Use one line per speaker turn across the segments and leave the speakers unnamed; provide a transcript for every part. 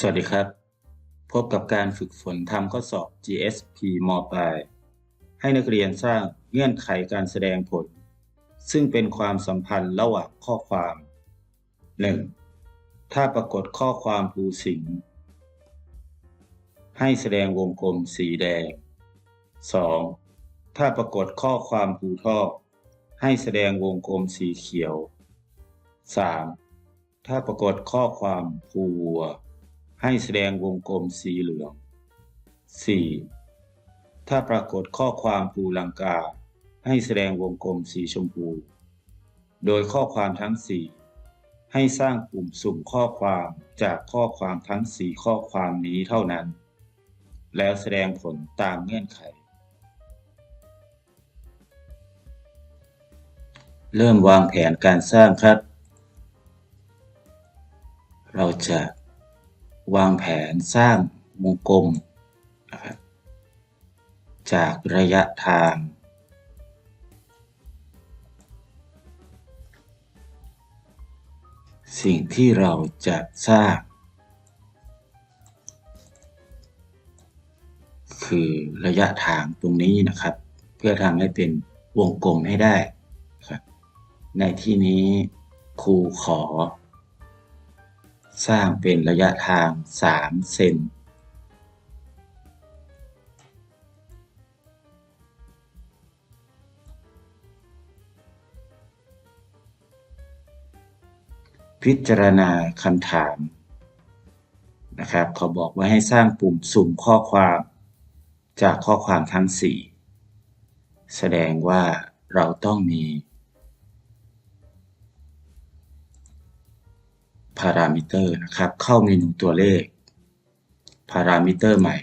สวัสดีครับ พบกับการฝึกฝนทำข้อสอบ GSP มปลาย ให้นักเรียนสร้างเงื่อนไขการแสดงผล ซึ่งเป็นความสัมพันธ์ระหว่างข้อความ 1. ถ้าปรากฏข้อความภูสิงให้แสดงวงกลมสีแดง 2. ถ้าปรากฏข้อความภูทอกให้แสดงวงกลมสีเขียว 3. ถ้าปรากฏข้อความภูวัว ให้แสดงวงกลมสีเหลือง 4. ถ้าปรากฏข้อความภูลังกา ให้แสดงวงกลมสีชมพู โดยข้อความทั้ง 4 ให้สร้างกลุ่มสุ่มข้อความจากข้อความทั้ง 4 ข้อความนี้เท่านั้น แล้วแสดงผลตามเงื่อนไข เริ่มวางแผนการสร้างครับ เราจะ วางแผนสร้างวงกลมนะครับจากระยะทาง สิ่งที่เราจะสร้าง คือระยะทางตรงนี้นะครับ เพื่อทำให้เป็นวงกลมให้ได้ครับในที่นี้ครูขอ สร้างเป็นระยะทาง 3 เซนพิจารณาคำถามนะครับเขาบอกว่าให้สร้างปุ่มสุ่มข้อความจากข้อความทั้ง 4 แสดงว่าเราต้องมี พารามิเตอร์นะครับ เข้าเมนูตัวเลขพารามิเตอร์ใหม่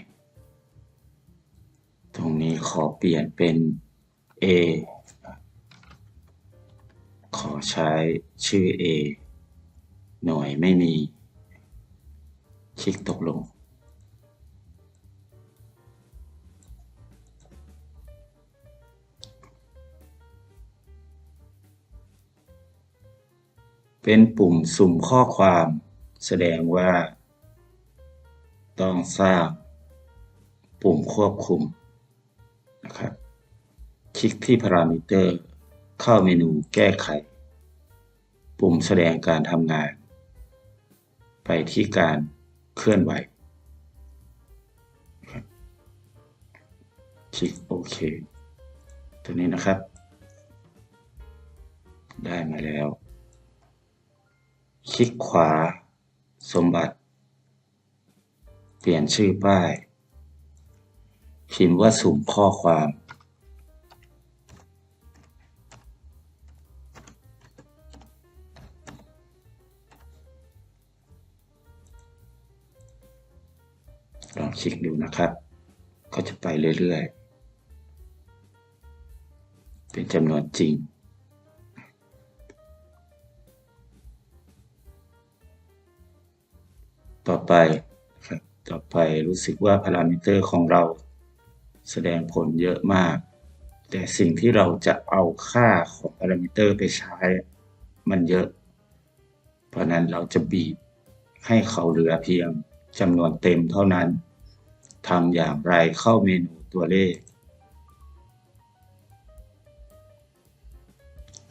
ตรงนี้ขอเปลี่ยนเป็น A ขอใช้ชื่อ A หน่วยไม่มี คลิกตกลง เป็นปุ่มสุ่มข้อความ แสดงว่า ต้องสร้างปุ่มควบคุมนะครับคลิกที่พารามิเตอร์ เข้าเมนูแก้ไข ปุ่มแสดงการทำงาน ไปที่การเคลื่อนไหวคลิกโอเค ตัวนี้นะครับ ได้มาแล้ว คลิกขวา สมบัติ เปลี่ยนชื่อป้าย พิมพ์ว่าสุ่มข้อความ ลองคลิกดูนะครับ ก็จะไปเรื่อย ๆ เป็นจำนวนจริง ต่อไปครับต่อไปรู้สึกว่าพารามิเตอร์ของเราแสดงผลเยอะมาก แต่สิ่งที่เราจะเอาค่าของพารามิเตอร์ไปใช้ มันเยอะ เพราะนั้นเราจะบีบให้เขาเหลือเพียงจำนวนเต็มเท่านั้นทำอย่างไรเข้าเมนูตัวเลข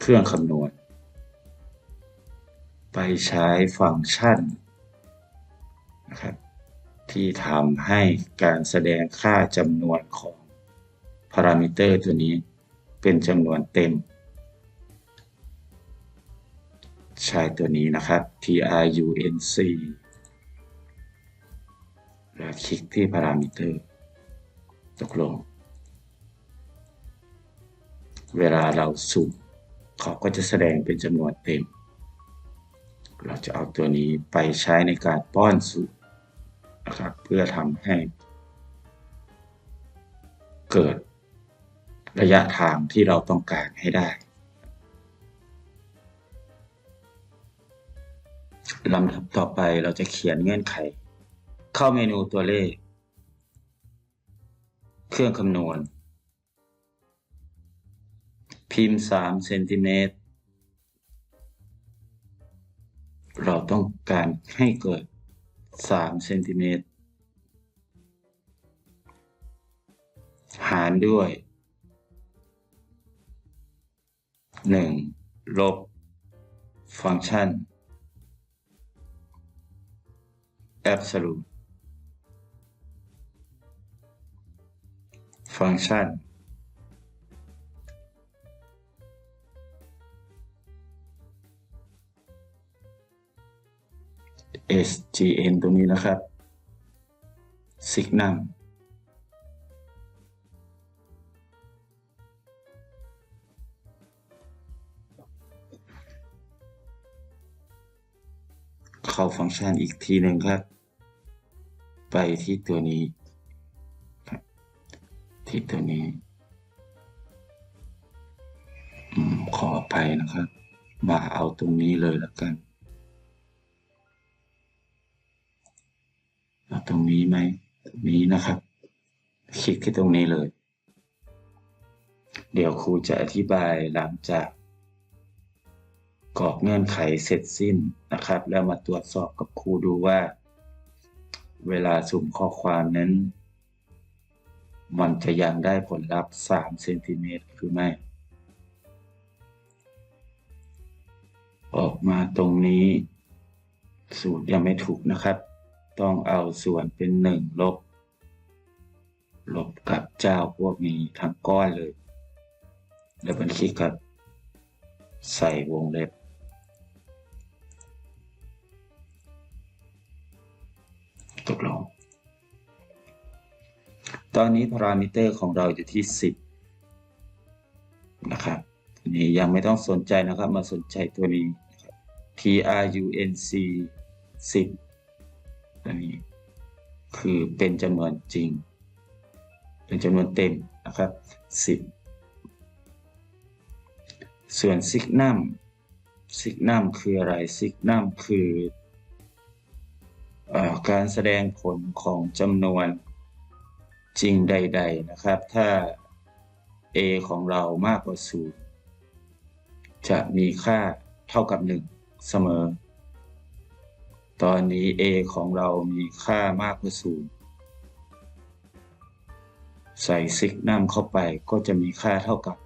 เครื่องคำนวณ ไปใช้ฟังก์ชัน ที่ทำให้การแสดงค่าจำนวนของพารามิเตอร์ตัวนี้เป็นจำนวนเต็ม ใช้ตัวนี้นะครับ trunc แล้วคลิกที่พารามิเตอร์ ตกลง เวลาเราสุ่มเขาก็จะแสดงเป็นจำนวนเต็ม เราจะเอาตัวนี้ไปใช้ในการป้อนสู่ นะครับ เพื่อทำให้ เกิดระยะทางที่เราต้องการให้ได้ลำดับต่อไปเราจะเขียนเงื่อนไข เข้าเมนูตัวเลข เครื่องคำนวณ พิมพ์3เซนติเมตรเราต้องการให้เกิด สามเซนติเมตร หารด้วยหนึ่งลบ ฟังก์ชัน absolute ฟังก์ชัน SGN ตรงนี้นะครับ signum เข้าฟังก์ชันอีกทีหนึ่งครับ ไปที่ตัวนี้ ที่ตัวนี้ขออภัยนะครับ มาเอาตรงนี้เลยแล้วกัน ตรงนี้ไหมตรงนี้นะครับ คลิกที่ตรงนี้เลย เดี๋ยวครูจะอธิบายหลังจากกรอกเงื่อนไขเสร็จสิ้นนะครับ แล้วมาตรวจสอบกับครูดูว่า เวลาสุ่มข้อความนั้น มันจะยังได้ผลลัพธ์3เซนติเมตรหรือไม่ ออกมาตรงนี้สูตรยังไม่ถูกนะครับ ต้องเอาส่วนเป็นหนึ่งลบ ลบกับเจ้าพวกนี้ทั้งก้อนเลย แล้วบันคลิกกับ ใส่วงเล็บ ตกลง ตอนนี้พารามิเตอร์ของเราอยู่ที่ 10 นะครับอันนี้ยังไม่ต้องสนใจนะครับ มาสนใจตัวนี้ trunc 10 ตัวนี้ คือเป็นจำนวนจริง เป็นจำนวนเต็มนะครับ 10 ส่วนซิกนัมซิกนัมคืออะไรซิกนัมคือเออการแสดงผลของจำนวนจริงใด ๆนะครับ ถ้า a ของเรามากกว่า 0 จะมีค่าเท่ากับ 1 เสมอ ตอนนี้ a ของเรามีค่ามากกว่า0ใส่ซิกนัมเข้าไปก็จะมีค่าเท่ากับ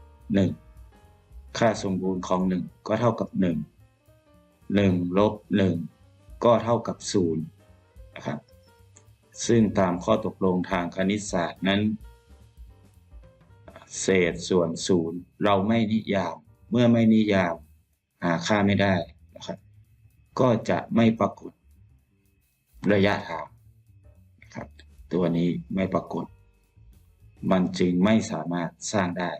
1 ค่าสมบูรณ์ของ 1 ก็เท่ากับ 1 1ลบ1ก็เท่ากับ0นะครับซึ่งตามข้อตกลงทางคณิตศาสตร์นั้น เศษส่วนศูนย์เราไม่นิยาม เมื่อไม่นิยามหาค่าไม่ได้นะครับ ก็จะไม่ปรากฏ ระยะทางนะครับ ตัวนี้ไม่ปรากฏ มันจึงไม่สามารถสร้างได้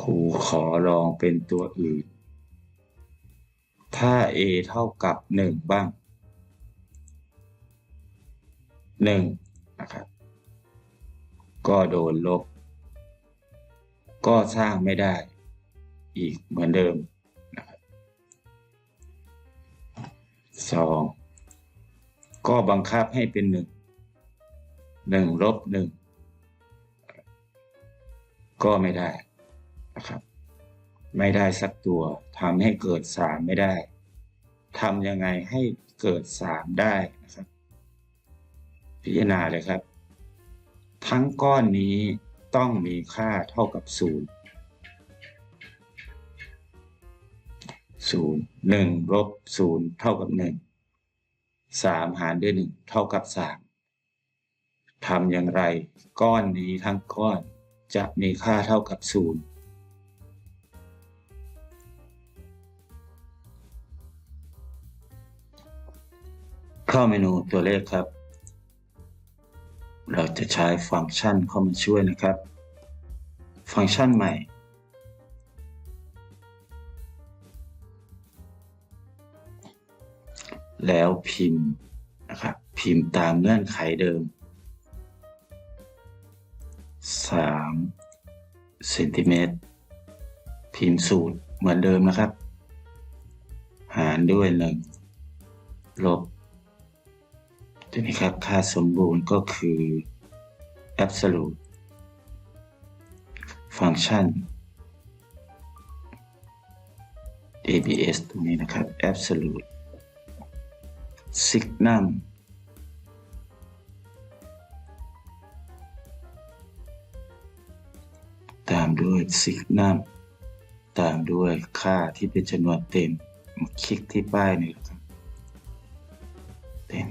ครูขอลองเป็นตัวอื่น ถ้า a เท่ากับ 1 บ้าง 1 นะครับ ก็โดนลบ ก็สร้างไม่ได้ อีกเหมือนเดิมนะครับสองก็บังคับให้เป็น1 1ลบ1ก็ไม่ได้นะครับ ไม่ได้สักตัวทำให้เกิด3ไม่ได้ทำยังไงให้เกิด3ได้นะครับ พิจารณาเลยครับ ทั้งก้อนนี้ต้องมีค่าเท่ากับศูนย์ 0 0 1ลบ0เท่ากับ1 3หารด้วย1เท่ากับ3ทำอย่างไรก้อนนี้ทั้งก้อนจะมีค่าเท่ากับ0เข้าเมนูตัวเลขครับ เราจะใช้ฟังก์ชันเข้ามาช่วยนะครับ ฟังก์ชันใหม่ แล้วพิมพ์นะครับพิมพ์ตามเงื่อนไขเดิม3เซนติเมตรพิมพ์สูตรเหมือนเดิมนะครับ หารด้วย 1 ลบตัวนี้ครับ ค่าสมบูรณ์ก็คือ absolute ฟังก์ชัน ABS ตรงนี้นะครับ absolute signum ตามด้วย signum ตามด้วยค่าที่เป็นจำนวนเต็ม คลิกที่ป้ายนี่และครับเต็ม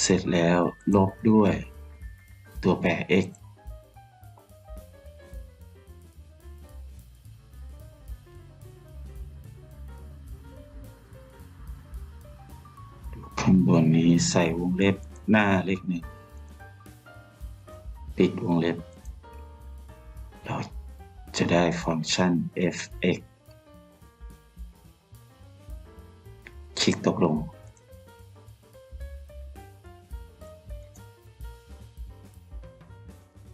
เสร็จแล้วลบด้วยตัวแปร x ใส่วงเล็บหน้าเลขหนึ่งปิดวงเล็บ เราจะได้ฟังก์ชัน f(x) คลิกตกลง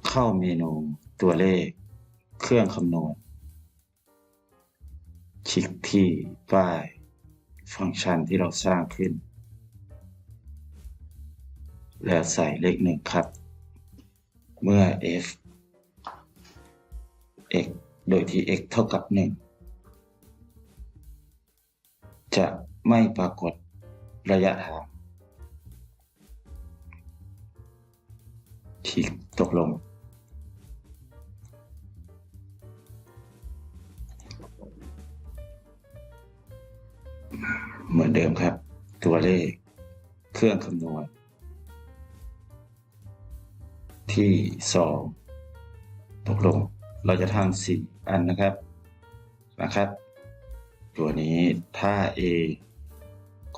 เข้าเมนูตัวเลข เครื่องคำนวณ คลิกที่ป้าย ฟังก์ชันที่เราสร้างขึ้น แล้วใส่เลขหนึ่งครับ เมื่อ f x โดยที่ x เท่ากับ 1 จะไม่ปรากฏระยะทางคลิกตกลง เหมือนเดิมครับ ตัวเลขเครื่องคำนวณ ที่ 2 ตกลงเราจะทำสี่อันนะครับนะครับ ตัวนี้ถ้า a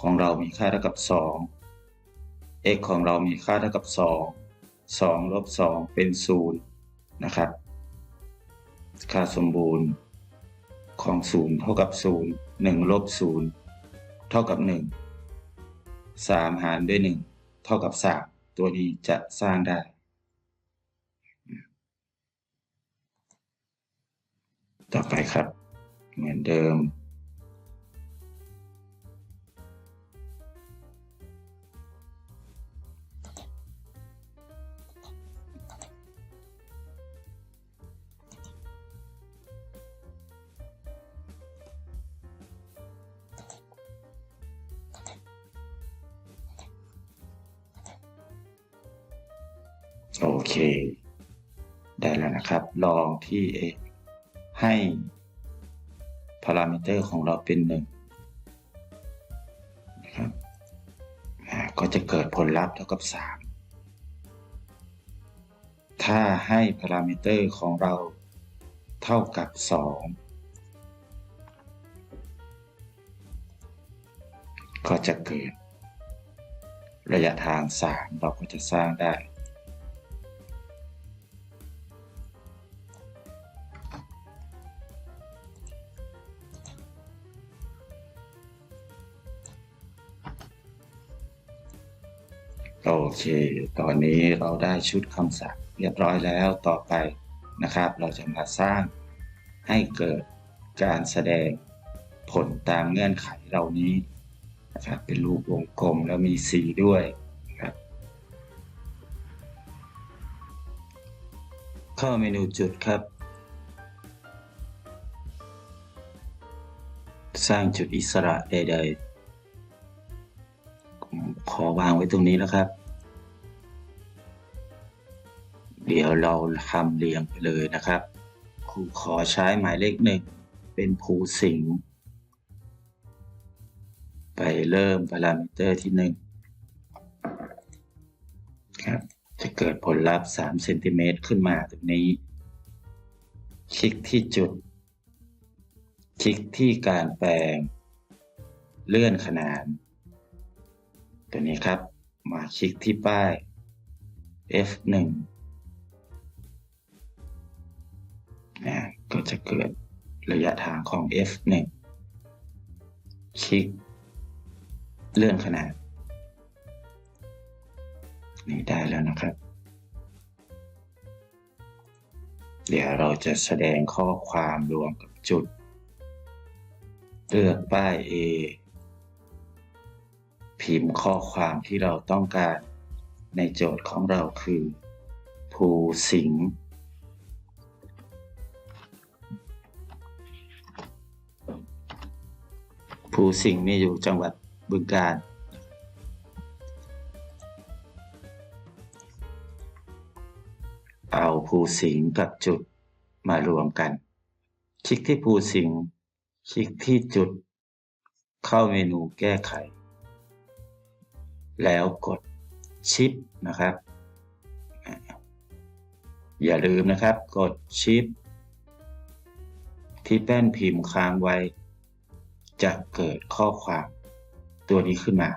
ของเรามีค่าเท่ากับ 2 x ของเรามีค่าเท่ากับ 2 2ลบ2เป็น 0 นะครับ ค่าสมบูรณ์ของ 0 เท่ากับ 0 1ลบ0เท่ากับ 1 3 หารด้วย 1 เท่ากับ 3 ตัวนี้จะสร้างได้ ต่อไปครับ เหมือนเดิม โอเค ได้แล้วนะครับ ลองที่ A ให้พารามิเตอร์ของเราเป็นหนึ่งนะครับก็จะเกิดผลลัพธ์เท่ากับ 3 ถ้าให้พารามิเตอร์ของเราเท่ากับ 2 ก็จะเกิดระยะทาง 3 เราก็จะสร้างได้ โอเค ตอนนี้เราได้ชุดคำศัพท์เรียบร้อยแล้วต่อไปนะครับ เราจะมาสร้างให้เกิดการแสดงผลตามเงื่อนไขเหล่านี้นะครับเป็นรูปวงกลมแล้วมีสีด้วยครับเข้าเมนูจุดครับ สร้างจุดอิสระใดๆ ขอวางไว้ตรงนี้นะครับ เดี๋ยวเราทำเรียงไปเลยนะครับครูขอใช้หมายเลขหนึ่งเป็นภูสิงห์ไปเริ่มพารามิเตอร์ที่หนึ่งครับ จะเกิดผลลัพธ์3เซนติเมตรขึ้นมาตรงนี้ คลิกที่จุด คลิกที่การแปลง เลื่อนขนาน ตัวนี้ครับ มาคลิกที่ป้าย F1 นะก็จะเกิดระยะทางของ F1 คลิก เลื่อนขนาด นี่ได้แล้วนะครับ เดี๋ยวเราจะแสดงข้อความรวมกับจุด เลือกป้าย A พิมพ์ข้อความที่เราต้องการในโจทย์ของเราคือ ภูสิงห์ภูสิงห์นี่อยู่จังหวัดบึงกาฬเอาภูสิงห์กับจุดมารวมกัน คลิกที่ภูสิงห์คลิกที่จุด เข้าเมนูแก้ไข แล้วกดชิปนะครับ อย่าลืมนะครับ กดชิปที่แป้นพิมพ์ค้างไว้ จะเกิดข้อความตัวนี้ขึ้นมา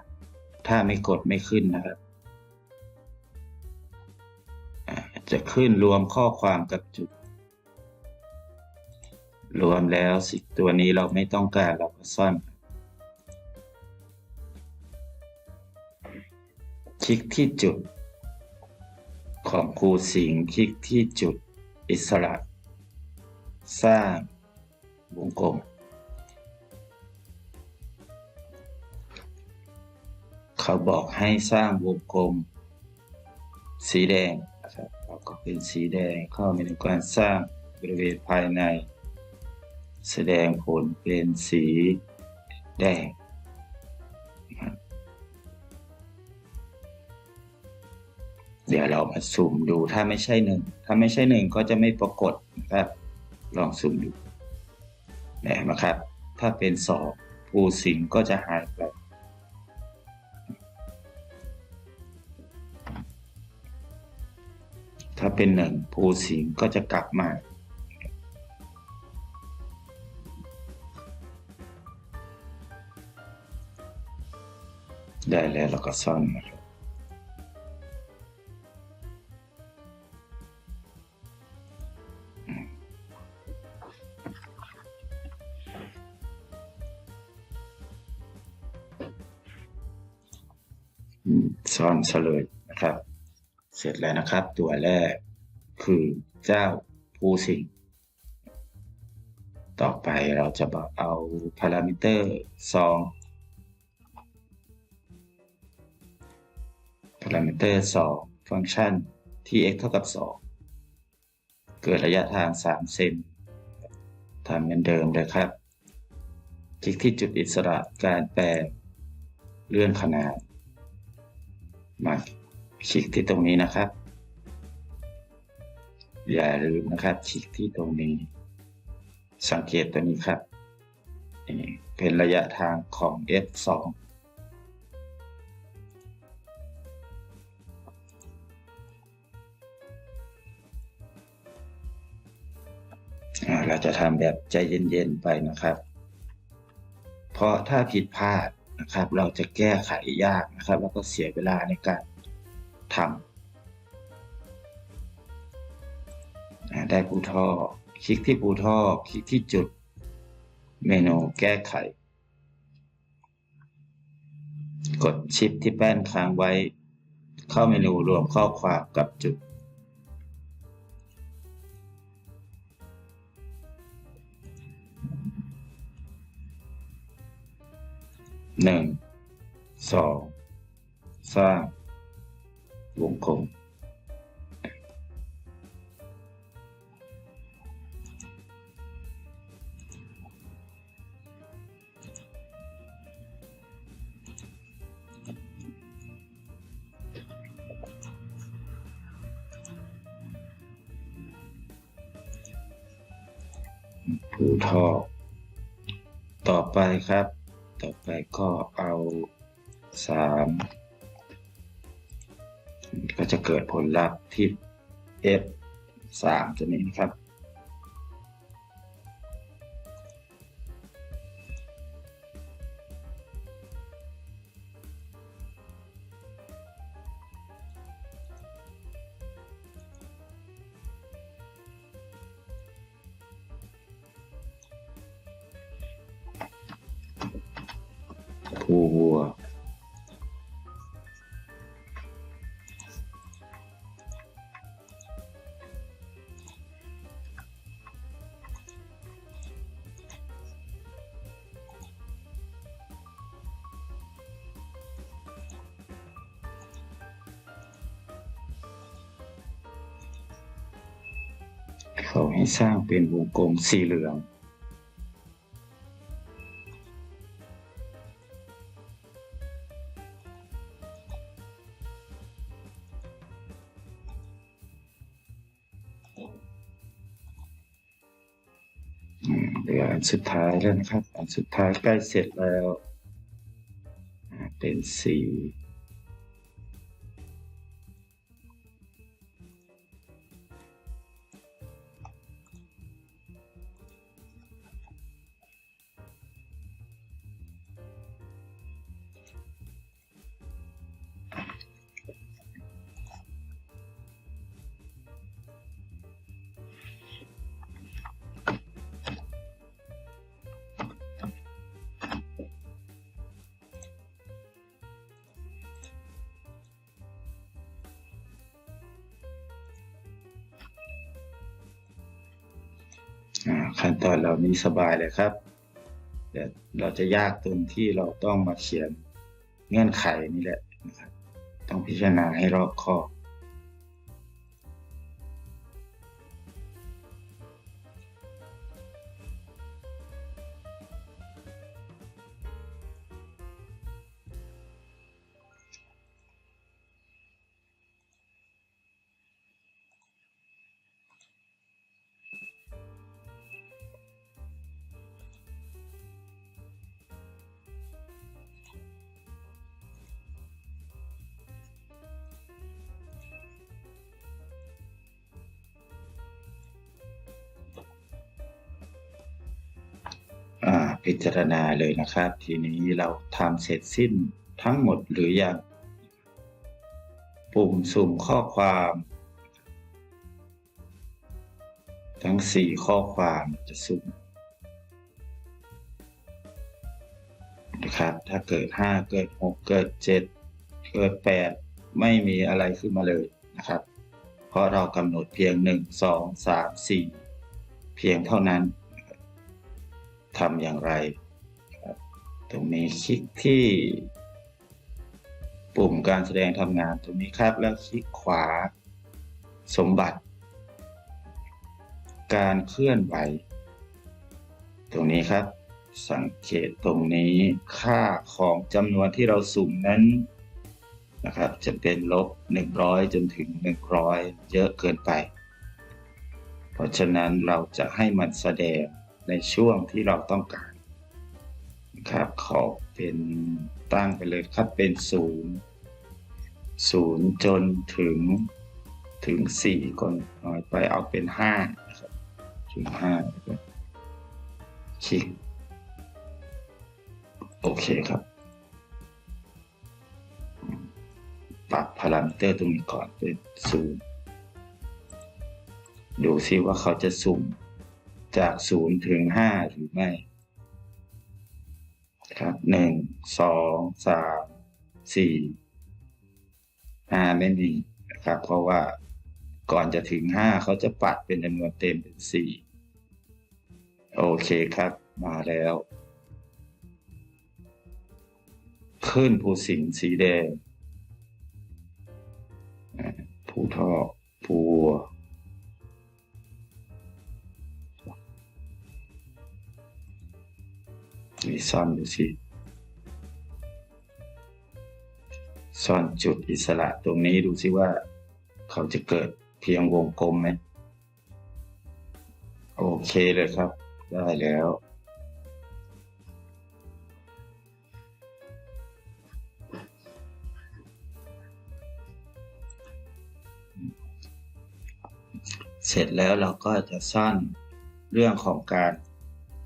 ถ้าไม่กดไม่ขึ้นนะครับ จะขึ้นรวมข้อความกับจุด รวมแล้วสิตัวนี้เราไม่ต้องการเราก็ซ่อน ลิกที่จุด ของครูสิงห์คลิกที่จุดอิสระ สร้างวงกลม เขาบอกให้สร้างวงกลม สีแดงนะครับเราก็เป็นสีแดงเข้าไปในการสร้างบริเวณภายใน แสดงผลเป็นสีแดง เดี๋ยวเรามาสุ่มดูถ้าไม่ใช่หนึ่งถ้าไม่ใช่หนึ่งก็จะไม่ปรากฏนะครับ ลองสุ่มดูนะครับ ถ้าเป็นสองภูสิงก็จะหายไปถ้าเป็นหนึ่งภูสิงก็จะกลับมาได้แล้วเราก็ซ่อนนะ มซ่อนซะเลยนะครับ เสร็จแล้วนะครับ ตัวแรกคือเจ้าภูสิงต่อไปเราจะบอกเอาพารามิเตอร์สองพารามิเตอร์สองฟังก์ชันที่ x เท่ากับ 2 เกิดระยะทาง 3 เซนทำเหมือนเดิมเลยครับ คลิกที่จุดอิสระการแปลเลื่อนขนาด มาคลิกที่ตรงนี้นะครับ อย่าลืมนะครับคลิกที่ตรงนี้ สังเกตตัวนี้ครับนี่เป็นระยะทางของ f2 อ่าเราจะทำแบบใจเย็น ๆ ไปนะครับ เพราะถ้าผิดพลาด นะครับ เราจะแก้ไขยากนะครับ แล้วก็เสียเวลาในการทำได้ปูท่อ คลิกที่ปูท่อ คลิกที่จุดเมนูแก้ไข กดชิปที่แป้นค้างไว้ เข้าเมนูรวมข้อความกับจุด หนึ่งสองสร้างวงกลมผูท่อต่อไปครับ ก็เอาสามก็จะเกิดผลลัพธ์ที่ f สามตัวนี้นะครับ ภูวัว เขาให้สร้างเป็นวงกลมสีเหลือง เหลืออันสุดท้ายแล้วนะครับ อันสุดท้ายใกล้เสร็จแล้ว เป็นสี ขั้นตอนเหล่านี้สบายเลยครับแต่เราจะยากตรงที่เราต้องมาเขียนเงื่อนไขนี่แหละนะครับ ต้องพิจารณาให้รอบคอบ พิจารณาเลยนะครับ ทีนี้เราทำเสร็จสิ้นทั้งหมดหรือยัง ปุ่มสุ่มข้อความ ทั้งสี่ข้อความจะสุ่มนะครับ ถ้าเกิดห้าเกิดหกเกิดเจ็ดเกิดแปดไม่มีอะไรขึ้นมาเลยนะครับ เพราะเรากำหนดเพียงหนึ่งสองสามสี่เพียงเท่านั้น ทำอย่างไร ตรงนี้คลิกที่ปุ่มการแสดงทำงานตรงนี้ครับ แล้วคลิกขวาสมบัติ การเคลื่อนไหว ตรงนี้ครับ สังเกตตรงนี้ค่าของจำนวนที่เราสุ่มนั้นนะครับ จะเป็นลบ 100 จนถึง 100 เยอะเกินไป เพราะฉะนั้นเราจะให้มันแสดง ในช่วงที่เราต้องการนะครับขอเป็นตั้งไปเลยครับเป็นศูนย์ศูนย์จนถึงถึงสี่ก่อนน้อยไปเอาเป็นห้านะครับถึงห้านะครับคลิกโอเคครับปรับพารามิเตอร์ตรงนี้ก่อนเป็นศูนย์ดูซิว่าเขาจะสุ่ม จากศูนย์ถึงห้าหรือไม่ครับหนึ่งสองสามสี่ห้าไม่มีนะครับ เพราะว่าก่อนจะถึงห้าเขาจะปัดเป็นจำนวนเต็มเป็นสี่โอเคครับ มาแล้ว ขึ้นภูสิงห์สีแดงอ่าภูทอกภู มีซ่อนดูสิซ่อนจุดอิสระตรงนี้ดูสิว่า เขาจะเกิดเพียงวงกลมไหมโอเคเลยครับ ได้แล้ว เสร็จแล้วเราก็จะซ่อนเรื่องของการ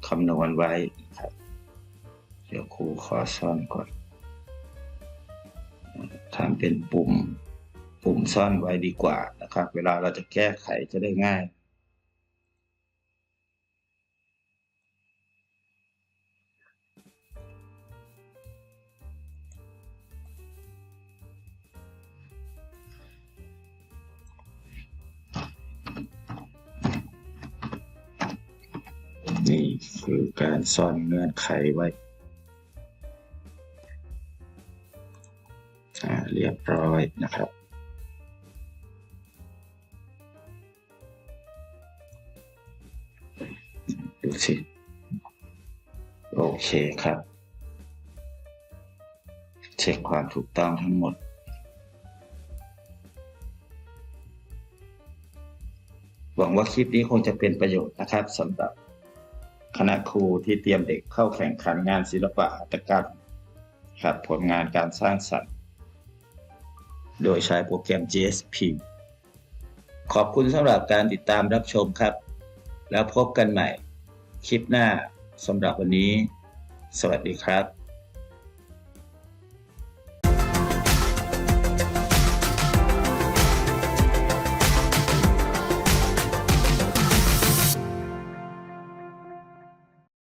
คำนวณไว้ครับ ดี๋ยวครูขอซ่อนก่อนทำเป็นปุ่ม ปุ่มซ่อนไว้ดีกว่านะครับ เวลาเราจะแก้ไขจะได้ง่ายนี่คือการซ่อนเงื่อนไขไว้ เรียบร้อยนะครับ ดูสิ โอเคครับ เช็คความถูกต้องทั้งหมดหวังว่าคลิปนี้คงจะเป็นประโยชน์นะครับสำหรับคณะครูที่เตรียมเด็กเข้าแข่งขันงานศิลปะหัตถกรรมครับผลงานการสร้างสรรค์ โดยใช้โปรแกรม GSP ขอบคุณสำหรับการติดตามรับชมครับ แล้วพบกันใหม่คลิปหน้าสำหรับวันนี้ สวัสดีครับ